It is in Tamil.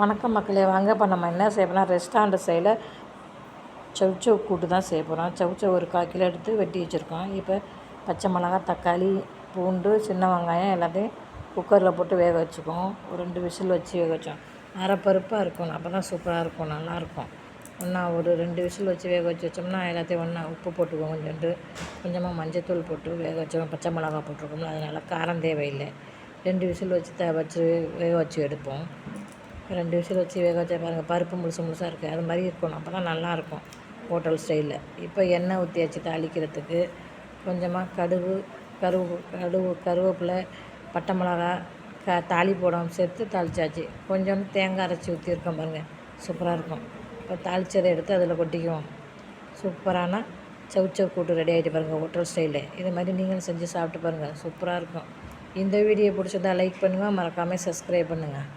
வணக்கம் மக்களே வாங்க. இப்போ நம்ம என்ன செய்ய போகிறோம் ரெஸ்டாரண்ட் சைடில் சவுச்சவ் கூட்டு தான் செய்ய போகிறோம் சவுச்சவ் ஒரு கால் கிலோ எடுத்து வெட்டி வச்சுருக்கோம். இப்போ பச்சை மிளகா தக்காளி பூண்டு சின்ன வெங்காயம் எல்லாத்தையும் குக்கரில் போட்டு வேக வச்சுக்குவோம். ஒரு ரெண்டு விசில் வச்சு வேக வச்சோம். அரைப்பருப்பாக இருக்கும் அப்போ தான் சூப்பராக இருக்கும் நல்லாயிருக்கும் ஒன்றா ஒரு ரெண்டு விசில் வச்சு வேக வச்சு வச்சோம்னா எல்லாத்தையும் ஒன்றா உப்பு போட்டுக்குவோம் கொஞ்சோண்டு. கொஞ்சமாக மஞ்சத்தூள் போட்டு வேக வச்சோம் பச்சை மிளகா போட்டிருக்கோம்ல அதனால் காரம் தேவையில்லை. ரெண்டு விசில் வச்சு த வச்சு வேக வச்சு எடுப்போம். ரெண்டு விசில் வச்சு வேக வச்சா பாருங்கள் பருப்பு முழுசு முழுசாக இருக்குது அது மாதிரி இருக்கணும். அப்போ தான் நல்லாயிருக்கும் ஹோட்டல் ஸ்டைலில். இப்போ எண்ணெய் ஊற்றியாச்சு தாளிக்கிறதுக்கு கொஞ்சமாக கடுகு கருவு கடுகு கருவேப்பிலை பட்டை மிளகா க தாளி போடாமல் சேர்த்து தாளிச்சாச்சு. கொஞ்சம் தேங்காய் அரைச்சி ஊற்றிருக்கோம் பாருங்கள் சூப்பராக இருக்கும். இப்போ தாளித்ததை எடுத்து அதில் கொட்டிக்குவோம். சூப்பரான சவுச்சவ் கூட்டு ரெடி ஆகிட்டு பாருங்கள் ஹோட்டல் ஸ்டைலில். இது மாதிரி நீங்களும் செஞ்சு சாப்பிட்டு பாருங்கள் சூப்பராக இருக்கும். இந்த வீடியோ பிடிச்சதா லைக் பண்ணுங்கள் மறக்காமல் சப்ஸ்கிரைப் பண்ணுங்கள்